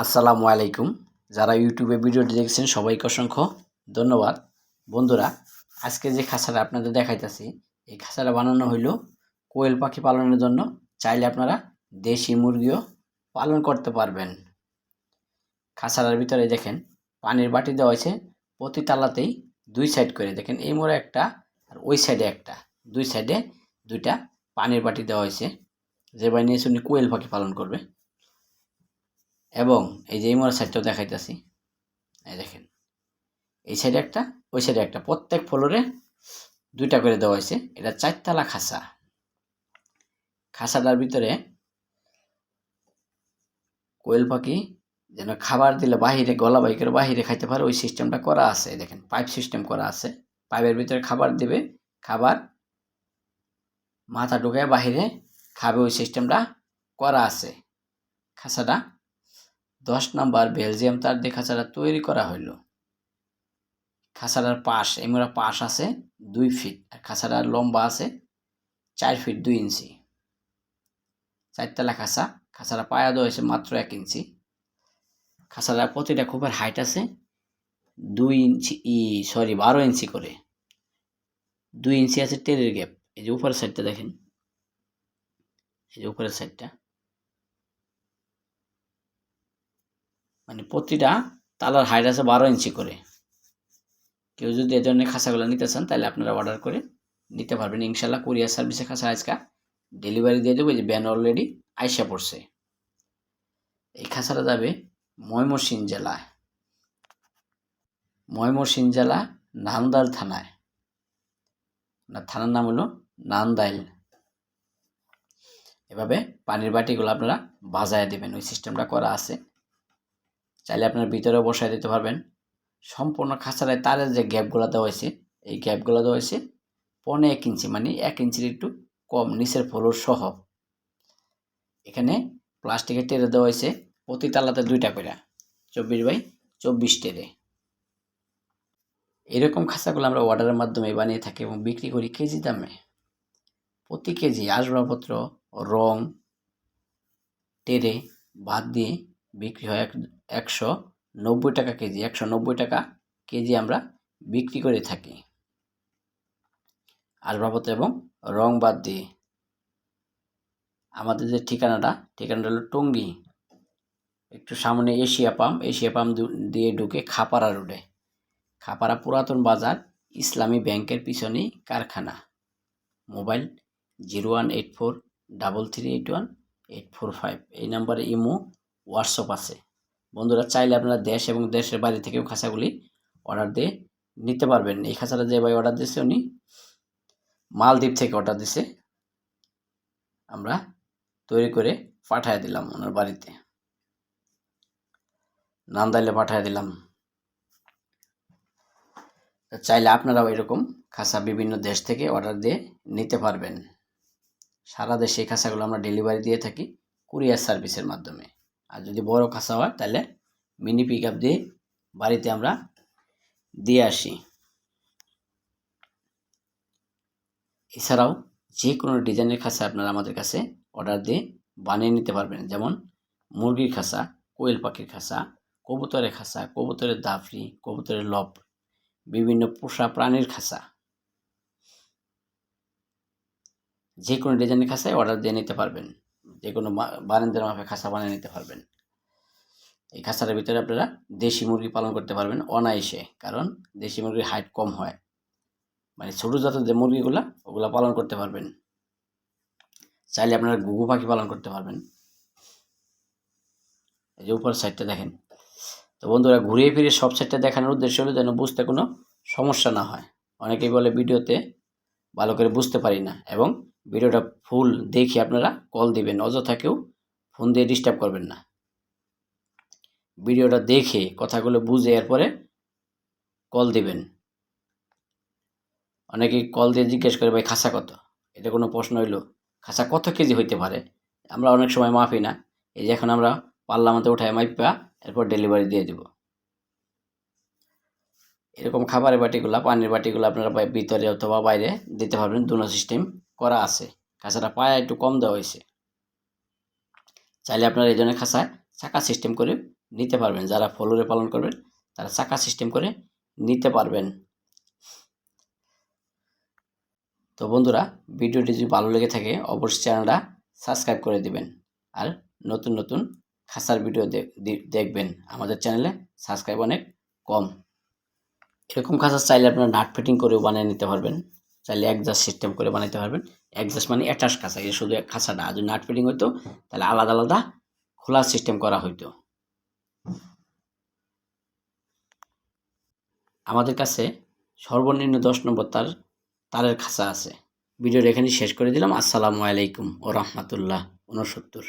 আসসালামু আলাইকুম। যারা ইউটিউবে ভিডিওটি দেখছেন, সবাইকে অসংখ্য ধন্যবাদ। বন্ধুরা, আজকে যে খাঁচাটা আপনাদের দেখাইতেছি, এই খাঁচাটা বানানো হইল কোয়েল পাখি পালনের জন্য। চাইলে আপনারা দেশি মুরগিও পালন করতে পারবেন। খাঁচাটার ভিতরে দেখেন, পানির বাটি দেওয়া হয়েছে। প্রতি তালাতেই দুই সাইড করে, দেখেন এই মোড়ে একটা আর ওই সাইডে একটা। দুই সাইডে দুইটা পানির বাটি দেওয়া হয়েছে। যে বাই নিয়ে উনি কোয়েল পাখি পালন করবে। এবং এই যে এই মোড়ার সাইডটাও দেখাইতেছি, এই দেখেন। এই সাইডে একটা, ওই সাইডে একটা। প্রত্যেক ফ্লোরে দুইটা করে দেওয়া হয়েছে। এটা চারতলা খাসা। খাসাটার ভিতরে কোয়েল পাখি যেন খাবার দিলে বাহিরে, গলা বাই করে বাহিরে খাইতে পারে, ওই সিস্টেমটা করা আছে। দেখেন, পাইপ সিস্টেম করা আছে। পাইপের ভিতরে খাবার দিবে, খাবার মাথা ঢুকায় বাহিরে খাবে, ওই সিস্টেমটা করা আছে। খাসাটা দশ নাম্বার বেলজিয়াম তার দিয়ে খাঁচাটা তৈরি করা হইল। খাঁচাটার পাশ, এমরা পাশ আছে দুই ফিট আর খাঁচাটার লম্বা আছে চার ফিট দুই ইঞ্চি। চারতলা খাঁচা খাঁচাটা পায়া দেওয়া হয়েছে মাত্র এক ইঞ্চি। খাঁচাটার প্রতিটা খুবের হাইট আছে দুই ইঞ্চি, ই সরি বারো ইঞ্চি করে। দুই ইঞ্চি আছে টেরের গ্যাপ এই যে উপরের সাইডটা দেখেন। এই যে উপরের সাইডটা মানে প্রতিটা তালার হাইট আছে বারো ইঞ্চি করে। কেউ যদি এ ধরনের খাঁচাগুলো নিতে চান, তাহলে আপনারা অর্ডার করে নিতে পারবেন। ইনশাল্লাহ কুরিয়ার সার্ভিসে খাঁচা আজকা ডেলিভারি দিয়ে দেবো যে ব্যান অলরেডি আইসা পড়ছে। এই খাঁচাটা যাবে ময়মনসিংহ জেলায়। ময়মনসিংহ জেলা নান্দাইল থানায়। না, থানার নাম হলো নান্দাইল। এভাবে পানির বাটিগুলো আপনারা বাজায় দেবেন। ওই সিস্টেমটা করা আছে। চাইলে আপনার ভিতরেও বসায় দিতে পারবেন। সম্পূর্ণ খাঁচারায় তারের যে গ্যাপগুলো দেওয়া হয়েছে, এই গ্যাপগুলো দেওয়া হয়েছে পনে এক ইঞ্চি মানে এক ইঞ্চির একটু কম নিচের ফ্লোর সহ। এখানে প্লাস্টিকের টেরে দেওয়া হয়েছে প্রতি তালাতে দুইটা করে চব্বিশ বাই চব্বিশ টেরে। এরকম খাঁচাগুলো আমরা অর্ডারের মাধ্যমে বানিয়ে থাকি এবং বিক্রি করি কেজি দামে। প্রতি কেজি আসবাবপত্র, রং, টেরে বাদ দিয়ে বিক্রি হয় এক, একশো নব্বই টাকা কেজি, একশো নব্বই টাকা কেজি আমরা বিক্রি করে থাকি। আসবাবপত্র এবং রং বাদ দিয়ে। আমাদের যে ঠিকানাটা ঠিকানাটা হলো টঙ্গী। একটু সামনে এশিয়া পাম্প এশিয়া পাম্প দিয়ে ঢুকে খাপাড়া রোডে। খাপাড়া পুরাতন বাজার, ইসলামী ব্যাংকের পিছনেই কারখানা। Mobile zero one eight four double three eight one eight four five. এই নাম্বারে ইমো হোয়াটসঅ্যাপ আছে। বন্ধুরা চাইলে আপনারা দেশ এবং দেশের বাইরে থেকেও খাঁচাগুলি অর্ডার দিয়ে নিতে পারবেন। এই খাঁচাটা যে ভাই অর্ডার দিয়েছে উনি মালদ্বীপ থেকে অর্ডার দিছে। আমরা তৈরি করে পাঠায় দিলাম ওনার বাড়িতে। নান্দাইলে পাঠায় দিলাম। চাইলে আপনারাও এরকম খাঁচা বিভিন্ন দেশ থেকে অর্ডার দিয়ে নিতে পারবেন। সারা দেশে এই খাঁচাগুলো আমরা ডেলিভারি দিয়ে থাকি কুরিয়ার সার্ভিসের মাধ্যমে। আর যদি বড় খাঁচা হয়, তাহলে মিনি পিক আপ দিয়ে বাড়িতে আমরা দিয়ে আসি। এছাড়াও যে কোনো ডিজাইনের খাঁচা আপনারা আমাদের কাছে অর্ডার দিয়ে বানিয়ে নিতে পারবেন। যেমন মুরগির খাঁচা কোয়েল পাখির খাঁচা কবুতরের খাঁচা কবুতরের দাফরি কবুতরের লব বিভিন্ন পোষা প্রাণীর খাঁচা যে কোনো ডিজাইনের খাঁচায় অর্ডার দিয়ে নিতে পারবেন। যে কোনো বারান্দার মাপে খাঁচা বানিয়ে নিতে পারবেন। এই খাঁচাটার ভিতরে আপনারা দেশি মুরগি পালন করতে পারবেন অনায়াসে, কারণ দেশি মুরগির হাইট কম হয়। মানে ছোটো জাতের যে মুরগিগুলো, ওগুলো পালন করতে পারবেন। চাইলে আপনারা ঘুঘু পাখি পালন করতে পারবেন। এই যে উপর সাইডটা দেখেন। তো বন্ধুরা, ঘুরিয়ে ফিরে সব সাইডটা দেখানোর উদ্দেশ্য হলো যেন বুঝতে কোনো সমস্যা না হয়। অনেকেই বলে ভিডিওতে ভালো করে বুঝতে পারি না, এবং ভিডিওটা ফুল দেখে আপনারা কল দিবেন, অযথা কেউ ফোন দিয়ে ডিস্টার্ব করবেন না। ভিডিওটা দেখে কথাগুলো বুঝে এরপরে কল দিবেন। অনেকেই কল দিয়ে জিজ্ঞেস করে, ভাই, খাসা কত? এটা কোনো প্রশ্ন হইল। খাসা কত কেজি হইতে পারে? আমরা অনেক সময় মাফি না। এই যে এখন আমরা পাল্লা মতো উঠায় মাইপা, এরপর ডেলিভারি দিয়ে দেব। এরকম খাবারের বাটিগুলো, পানির বাটিগুলো আপনারা ভিতরে অথবা বাইরে দিতে পারবেন, দুনো সিস্টেম করা আছে। খাঁচাটা পায়া একটু কম দেওয়া হয়েছে। চাইলে আপনারা এই ধরনের খাঁচায় চাকা সিস্টেম করে নিতে পারবেন। যারা ফলোরে পালন করবেন, তারা চাকা সিস্টেম করে নিতে পারবেন। তো বন্ধুরা, ভিডিওটি যদি ভালো লেগে থাকে, অবশ্যই চ্যানেলটা সাবস্ক্রাইব করে দিবেন। আর নতুন নতুন খাসার ভিডিও দেখবেন। আমাদের চ্যানেলে সাবস্ক্রাইব অনেক কম। এরকম খাঁচা চাইলে আপনারা নাট ফিটিং করেও বানিয়ে নিতে পারবেন। চাইলে একজাস্ট সিস্টেম করে বানাইতে পারবেন। একজাস্ট মানে অ্যাটাচ খাঁচা এই শুধু এক খাঁচাটা আর যদি নাট ফিটিং হইতো, তাহলে আলাদা আলাদা খোলার সিস্টেম করা হইতো। আমাদের কাছে সর্বনিম্ন দশ নম্বর তার, তারের খাঁচা আছে। ভিডিওটা এখানে শেষ করে দিলাম। আসসালামু আলাইকুম ও রহমতুল্লাহ উনসত্তর